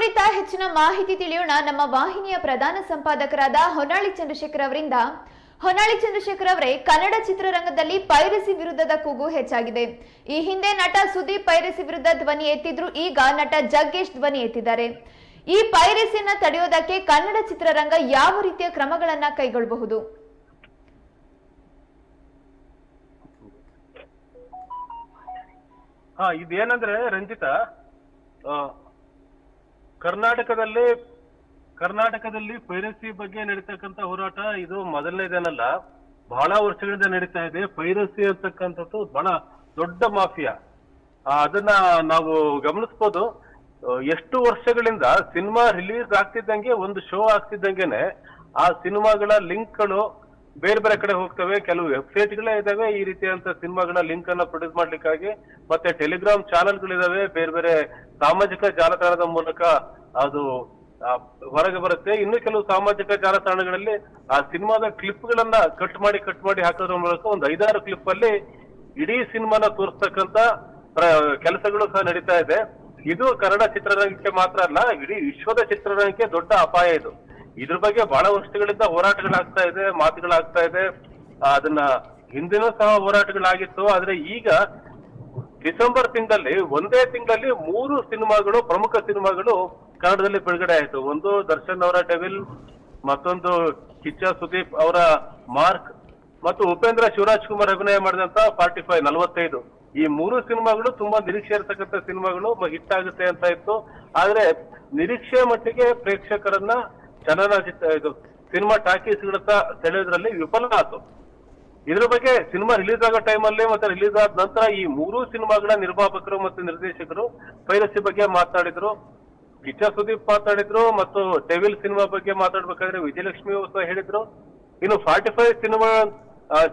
ಕುರಿತ ಹೆಚ್ಚಿನ ಮಾಹಿತಿ ತಿಳಿಯೋಣ. ನಮ್ಮ ವಾಹಿನಿಯ ಪ್ರಧಾನ ಸಂಪಾದಕರಾದ ಹೊನ್ನಾಳಿ ಚಂದ್ರಶೇಖರ್ ಅವರಿಂದ. ಹೊನ್ನಾಳಿ ಚಂದ್ರಶೇಖರ್ ಅವರೇ, ಕನ್ನಡ ಚಿತ್ರರಂಗದಲ್ಲಿ ಪೈರಸಿ ವಿರುದ್ಧದ ಕೂಗು ಹೆಚ್ಚಾಗಿದೆ. ಈ ಹಿಂದೆ ನಟ ಸುದೀಪ್ ಪೈರಸಿ ವಿರುದ್ಧ ಧ್ವನಿ ಎತ್ತಿದ್ರು. ಈಗ ನಟ ಜಗ್ಗೇಶ್ ಧ್ವನಿ ಎತ್ತಿದ್ದಾರೆ. ಈ ಪೈರಸಿಯನ್ನ ತಡೆಯೋದಕ್ಕೆ ಕನ್ನಡ ಚಿತ್ರರಂಗ ಯಾವ ರೀತಿಯ ಕ್ರಮಗಳನ್ನ ಕೈಗೊಳ್ಳಬಹುದು? ಹಾ, ಇದೇನಂದ್ರೆ ರಂಜಿತಾ ಕರ್ನಾಟಕದಲ್ಲಿ ಕರ್ನಾಟಕದಲ್ಲಿ ಪೈರಸಿ ಬಗ್ಗೆ ನಡೀತಕ್ಕಂತ ಹೋರಾಟ ಇದು ಮೊದಲನೇದೇನಲ್ಲ, ಬಹಳ ವರ್ಷಗಳಿಂದ ನಡೀತಾ ಇದೆ. ಪೈರಸಿ ಅಂತಕ್ಕಂಥದ್ದು ಬಹಳ ದೊಡ್ಡ ಮಾಫಿಯಾ. ಅದನ್ನ ನಾವು ಗಮನಿಸ್ಬೋದು. ಎಷ್ಟು ವರ್ಷಗಳಿಂದ ಸಿನಿಮಾ ರಿಲೀಸ್ ಆಗ್ತಿದ್ದಂಗೆ, ಒಂದು ಶೋ ಆಗ್ತಿದ್ದಂಗೆನೆ ಆ ಸಿನಿಮಾಗಳ ಲಿಂಕ್ಗಳು ಬೇರೆ ಬೇರೆ ಕಡೆ ಹೋಗ್ತವೆ, ಕೆಲವು ವೆಬ್ಸೈಟ್ ಗಳೇ ಇದಾವೆ, ಈ ರೀತಿಯಂತ ಸಿನಿಮಾಗಳ ಲಿಂಕ್ ಅನ್ನ ಪ್ರೊಡ್ಯೂಸ್ ಮಾಡ್ಲಿಕ್ಕಾಗಿ, ಮತ್ತೆ ಟೆಲಿಗ್ರಾಮ್ ಚಾನೆಲ್ಗಳಿದಾವೆ ಬೇರೆ ಬೇರೆ ಸಾಮಾಜಿಕ ಜಾಲತಾಣದ ಮೂಲಕ ಅದು ಹೊರಗೆ ಬರುತ್ತೆ. ಇನ್ನು ಕೆಲವು ಸಾಮಾಜಿಕ ಜಾಲತಾಣಗಳಲ್ಲಿ ಆ ಸಿನಿಮಾದ ಕ್ಲಿಪ್ ಗಳನ್ನ ಕಟ್ ಮಾಡಿ ಕಟ್ ಮಾಡಿ ಹಾಕೋದ್ರ ಮೂಲಕ ಒಂದು ಐದಾರು ಕ್ಲಿಪ್ ಅಲ್ಲಿ ಇಡೀ ಸಿನಿಮಾನ ತೋರಿಸ್ತಕ್ಕಂತ ಕೆಲಸಗಳು ಸಹ ನಡೀತಾ ಇದೆ. ಇದು ಕನ್ನಡ ಚಿತ್ರರಂಗಕ್ಕೆ ಮಾತ್ರ ಅಲ್ಲ, ಇಡೀ ವಿಶ್ವದ ಚಿತ್ರರಂಗಕ್ಕೆ ದೊಡ್ಡ ಅಪಾಯ ಇದು. ಇದ್ರ ಬಗ್ಗೆ ಬಹಳ ವರ್ಷಗಳಿಂದ ಹೋರಾಟಗಳಾಗ್ತಾ ಇದೆ, ಮಾತುಗಳಾಗ್ತಾ ಇದೆ. ಅದನ್ನ ಹಿಂದಿನೂ ಸಹ ಹೋರಾಟಗಳಾಗಿತ್ತು. ಆದ್ರೆ ಈಗ ಡಿಸೆಂಬರ್ ತಿಂಗಳಲ್ಲಿ, ಒಂದೇ ತಿಂಗಳಲ್ಲಿ ಮೂರು ಸಿನಿಮಾಗಳು, ಪ್ರಮುಖ ಸಿನಿಮಾಗಳು ಕನ್ನಡದಲ್ಲಿ ಬಿಡುಗಡೆ ಆಯಿತು. ಒಂದು ದರ್ಶನ್ ಅವರ ಟೆವಿಲ್ ಮತ್ತೊಂದು ಕಿಚ್ಚ ಸುದೀಪ್ ಅವರ ಮಾರ್ಕ್, ಮತ್ತು ಉಪೇಂದ್ರ ಶಿವರಾಜ್ ಕುಮಾರ್ ಅಭಿನಯ ಮಾಡಿದಂತ ಫಾರ್ಟಿ ಫೈವ್, ನಲವತ್ತೈದು. ಈ ಮೂರು ಸಿನಿಮಾಗಳು ತುಂಬಾ ನಿರೀಕ್ಷೆ ಇರತಕ್ಕಂತ ಸಿನಿಮಾಗಳು ಹಿಟ್ ಆಗುತ್ತೆ ಅಂತ ಇತ್ತು. ಆದ್ರೆ ನಿರೀಕ್ಷೆ ಮಟ್ಟಿಗೆ ಪ್ರೇಕ್ಷಕರನ್ನ ಚಲನಚಿತ್ರ ಇದು. ಸಿನಿಮಾ ಟಾಕೀಸ್ಗಳತ್ತ ಸೆಳೆಯೋದ್ರಲ್ಲಿ ವಿಫಲ ಆಯ್ತು ಇದ್ರ ಬಗ್ಗೆ ಸಿನಿಮಾ ರಿಲೀಸ್ ಆಗೋ ಟೈಮಲ್ಲಿ ಮತ್ತೆ ರಿಲೀಸ್ ಆದ ನಂತರ ಈ ಮೂರು ಸಿನಿಮಾಗಳ ನಿರ್ಮಾಪಕರು ಮತ್ತು ನಿರ್ದೇಶಕರು ಪೈರಸಿ ಬಗ್ಗೆ ಮಾತಾಡಿದ್ರು. ಕಿಚ್ಚ ಸುದೀಪ್ ಮಾತಾಡಿದ್ರು ಮತ್ತು ಟೆವಿಲ್ ಸಿನಿಮಾ ಬಗ್ಗೆ ಮಾತಾಡ್ಬೇಕಾದ್ರೆ ವಿಜಯಲಕ್ಷ್ಮಿ ಸಹ ಹೇಳಿದ್ರು. ಇನ್ನು ಫಾರ್ಟಿ ಫೈವ್ ಸಿನಿಮಾ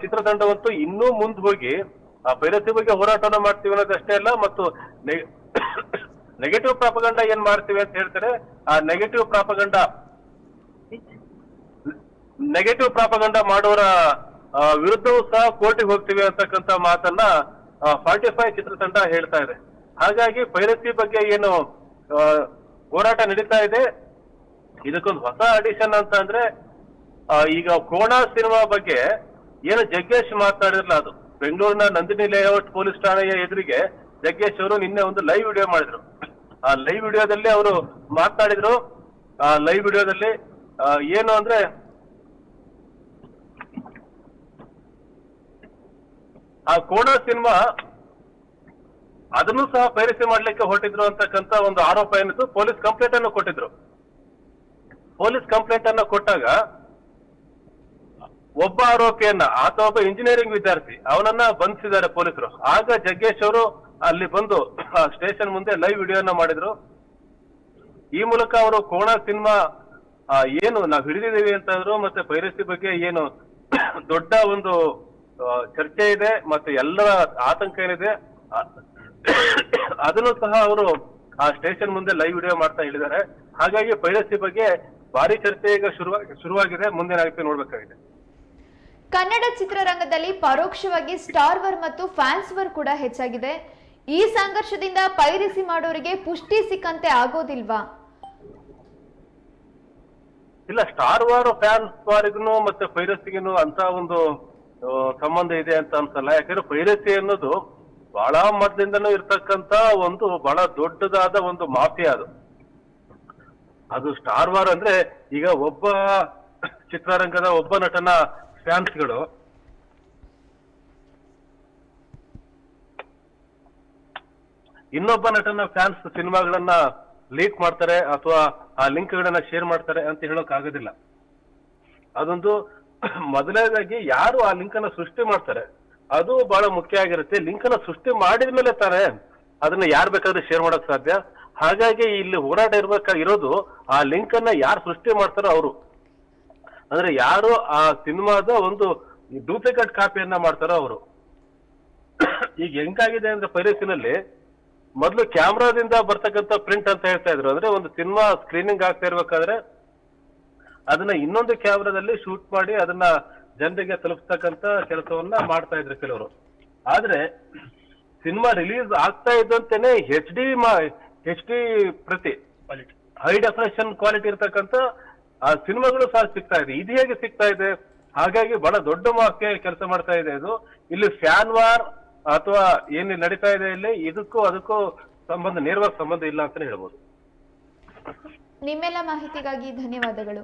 ಚಿತ್ರತಂಡವಂತೂ ಇನ್ನೂ ಮುಂದೆ ಹೋಗಿ, ಆ ಪೈರಸಿ ಬಗ್ಗೆ ಹೋರಾಟನ ಮಾಡ್ತೀವಿ ಅನ್ನೋದಷ್ಟೇ ಅಲ್ಲ, ಮತ್ತು ನೆಗೆಟಿವ್ ಪ್ರಾಪಗಂಡ ಏನ್ ಮಾಡ್ತೀವಿ ಅಂತ ಹೇಳ್ತಾರೆ, ಆ ನೆಗೆಟಿವ್ ಪ್ರಾಪಗಂಡ ನೆಗೆಟಿವ್ ಪ್ರಾಪಗಂಡ ಮಾಡೋರ ವಿರುದ್ಧವೂ ಸಹ ಕೋರ್ಟಿಗೆ ಹೋಗ್ತೀವಿ ಅಂತಕ್ಕಂತ ಮಾತನ್ನ ಫಾರ್ಟಿ ಫೈವ್ ಚಿತ್ರತಂಡ ಹೇಳ್ತಾ ಇದೆ. ಹಾಗಾಗಿ ಪೈರಸಿ ಬಗ್ಗೆ ಏನು ಹೋರಾಟ ನಡೀತಾ ಇದೆ. ಇದಕ್ಕೊಂದು ಹೊಸ ಅಡಿಷನ್ ಅಂತ ಅಂದ್ರೆ ಈಗ ಕೋಣ ಸಿನಿಮಾ ಬಗ್ಗೆ ಏನು ಜಗ್ಗೇಶ್ ಮಾತಾಡಿರಲ್ಲ ಅದು. ಬೆಂಗಳೂರಿನ ನಂದಿನಿ ಲೇಔಟ್ ಪೊಲೀಸ್ ಠಾಣೆಯ ಎದುರಿಗೆ ಜಗ್ಗೇಶ್ ಅವರು ನಿನ್ನೆ ಒಂದು ಲೈವ್ ವಿಡಿಯೋ ಮಾಡಿದ್ರು. ಆ ಲೈವ್ ವಿಡಿಯೋದಲ್ಲಿ ಅವರು ಮಾತನಾಡಿದ್ರು ಆ ಲೈವ್ ವಿಡಿಯೋದಲ್ಲಿ ಏನು ಅಂದ್ರೆ ಆ ಕೋಣ ಸಿನಿಮಾ ಅದನ್ನು ಸಹ ಪೈರಸಿ ಮಾಡ್ಲಿಕ್ಕೆ ಹೊರಟಿದ್ರು ಅಂತಕ್ಕಂತ ಒಂದು ಆರೋಪ ಏನಿತ್ತು, ಪೊಲೀಸ್ ಕಂಪ್ಲೇಂಟ್ ಅನ್ನು ಕೊಟ್ಟಿದ್ರು. ಪೊಲೀಸ್ ಕಂಪ್ಲೇಂಟ್ ಅನ್ನು ಕೊಟ್ಟಾಗ ಒಬ್ಬ ಆರೋಪಿಯನ್ನ, ಆತ ಒಬ್ಬ ಇಂಜಿನಿಯರಿಂಗ್ ವಿದ್ಯಾರ್ಥಿ, ಅವನನ್ನ ಬಂಧಿಸಿದ್ದಾರೆ ಪೊಲೀಸರು. ಆಗ ಜಗ್ಗೇಶ್ ಅವರು ಅಲ್ಲಿ ಬಂದು ಸ್ಟೇಷನ್ ಮುಂದೆ ಲೈವ್ ವಿಡಿಯೋನ ಮಾಡಿದ್ರು. ಈ ಮೂಲಕ ಅವರು ಕೋಣ ಸಿನಿಮಾ ಏನು, ನಾವು ಹಿಡಿದಿದ್ದೀವಿ ಅಂತ ಮತ್ತೆ ಪೈರಸಿ ಬಗ್ಗೆ ಏನು ದೊಡ್ಡ ಒಂದು ಚರ್ಚೆ ಇದೆ ಮತ್ತೆ ಎಲ್ಲರ ಆತಂಕ ಏನಿದೆ ಅದನ್ನು ಸಹ ಅವರು ಆ ಸ್ಟೇಷನ್ ಮುಂದೆ ಲೈವ್ ವಿಡಿಯೋ ಮಾಡ್ತಾ ಹೇಳಿದ್ದಾರೆ. ಹಾಗಾಗಿ ಪೈರಸಿ ಬಗ್ಗೆ ಭಾರಿ ಚರ್ಚೆ ಈಗ ಶುರುವಾಗಿ ಶುರುವಾಗಿದೆ. ಮುಂದಿನ ಆಗುತ್ತೆ ನೋಡ್ಬೇಕಾಗಿದೆ. ಕನ್ನಡ ಚಿತ್ರರಂಗದಲ್ಲಿ ಪರೋಕ್ಷವಾಗಿ ಸ್ಟಾರ್ ವರ್ ಮತ್ತು ಫ್ಯಾನ್ಸ್ ವರ್ ಕೂಡ ಹೆಚ್ಚಾಗಿದೆ. ಈ ಸಂಘರ್ಷದಿಂದ ಪೈರಸಿ ಮಾಡೋರಿಗೆ ಪುಷ್ಟಿ ಸಿಕ್ಕಂತೆ ಆಗೋದಿಲ್ವಾ? ಇಲ್ಲ ಸ್ಟಾರ್ ವಾರ್ ಫ್ಯಾನ್ಸ್ ವಾರಿಗೂ ಮತ್ತೆ ಪೈರಸಿಗೂ ಅಂತ ಒಂದು ಸಂಬಂಧ ಇದೆ ಅಂತ ಅನ್ಸಲ್ಲ. ಯಾಕಂದ್ರೆ ಪೈರಸಿ ಅನ್ನೋದು ಬಹಳ ಮೊದಲಿಂದನೂ ಇರ್ತಕ್ಕಂತ ಒಂದು ಬಹಳ ದೊಡ್ಡದಾದ ಒಂದು ಮಾಫಿಯಾ ಅದು. ಅದು ಸ್ಟಾರ್ ವಾರ್ ಅಂದ್ರೆ ಈಗ ಒಬ್ಬ ಚಿತ್ರರಂಗದ ಒಬ್ಬ ನಟನ ಫ್ಯಾನ್ಸ್ಗಳು. ಇನ್ನೊಬ್ಬ ನಟನ ಫ್ಯಾನ್ಸ್ ಸಿನಿಮಾಗಳನ್ನ ಲೀಕ್ ಮಾಡ್ತಾರೆ ಅಥವಾ ಆ ಲಿಂಕ್ ಗಳನ್ನ ಶೇರ್ ಮಾಡ್ತಾರೆ ಅಂತ ಹೇಳೋಕ್ ಆಗೋದಿಲ್ಲ. ಅದೊಂದು ಮೊದಲನೇದಾಗಿ ಯಾರು ಆ ಲಿಂಕ್ ಅನ್ನ ಸೃಷ್ಟಿ ಮಾಡ್ತಾರೆ, ಅದು ಬಹಳ ಮುಖ್ಯ ಆಗಿರುತ್ತೆ. ಲಿಂಕ್ ಅನ್ನ ಸೃಷ್ಟಿ ಮಾಡಿದ ಮೇಲೆ ತಾನೇ ಅದನ್ನ ಯಾರು ಬೇಕಾದ್ರೂ ಶೇರ್ ಮಾಡಕ್ ಸಾಧ್ಯ. ಹಾಗಾಗಿ ಇಲ್ಲಿ ಹೋರಾಟ ಇರ್ಬೇಕಾಗಿರೋದು ಆ ಲಿಂಕ್ ಅನ್ನ ಯಾರು ಸೃಷ್ಟಿ ಮಾಡ್ತಾರೋ ಅವರು. ಅಂದ್ರೆ ಯಾರು ಆ ಸಿನಿಮಾದ ಒಂದು ಡೂಪ್ಲಿಕೇಟ್ ಕಾಪಿಯನ್ನ ಮಾಡ್ತಾರೋ ಅವರು. ಈಗ ಹೆಂಗಾಗಿದೆ ಅಂದ್ರೆ ಪೈರಸಿನಲ್ಲಿ ಮೊದಲು ಕ್ಯಾಮ್ರಾದಿಂದ ಬರ್ತಕ್ಕಂಥ ಪ್ರಿಂಟ್ ಅಂತ ಹೇಳ್ತಾ ಇದ್ರು. ಅಂದ್ರೆ ಒಂದು ಸಿನಿಮಾ ಸ್ಕ್ರೀನಿಂಗ್ ಆಗ್ತಾ ಇರ್ಬೇಕಾದ್ರೆ ಅದನ್ನ ಇನ್ನೊಂದು ಕ್ಯಾಮ್ರಾದಲ್ಲಿ ಶೂಟ್ ಮಾಡಿ ಅದನ್ನ ಜನರಿಗೆ ತಲುಪಿಸ್ತಕ್ಕಂತ ಕೆಲಸವನ್ನ ಮಾಡ್ತಾ ಇದ್ರು ಕೆಲವರು. ಆದ್ರೆ ಸಿನಿಮಾ ರಿಲೀಸ್ ಆಗ್ತಾ ಇದ್ದಂತೆನೆ ಹೆಚ್ ಡಿ ಹೆಚ್ ಡಿ ಪ್ರತಿ ಹೈ ಡೆಫಿನೇಷನ್ ಕ್ವಾಲಿಟಿ ಇರ್ತಕ್ಕಂಥ ಆ ಸಿನಿಮಾಗಳು ಸಹ ಸಿಗ್ತಾ ಇದೆ. ಇದು ಹೇಗೆ ಸಿಗ್ತಾ ಇದೆ? ಹಾಗಾಗಿ ಬಹಳ ದೊಡ್ಡ ಮಾಕೆ ಕೆಲಸ ಮಾಡ್ತಾ ಇದೆ ಇದು. ಇಲ್ಲಿ ಫ್ಯಾನ್ ವಾರ್ ಅಥವಾ ಏನ್ ನಡೀತಾ ಇದೆ ಇಲ್ಲಿ, ಇದಕ್ಕೂ ಅದಕ್ಕೂ ಸಂಬಂಧ ನೇರವಾಗಿ ಸಂಬಂಧ ಇಲ್ಲ ಅಂತಾನೆ ಹೇಳ್ಬೋದು. ನಿಮ್ಮೆಲ್ಲ ಮಾಹಿತಿಗಾಗಿ ಧನ್ಯವಾದಗಳು.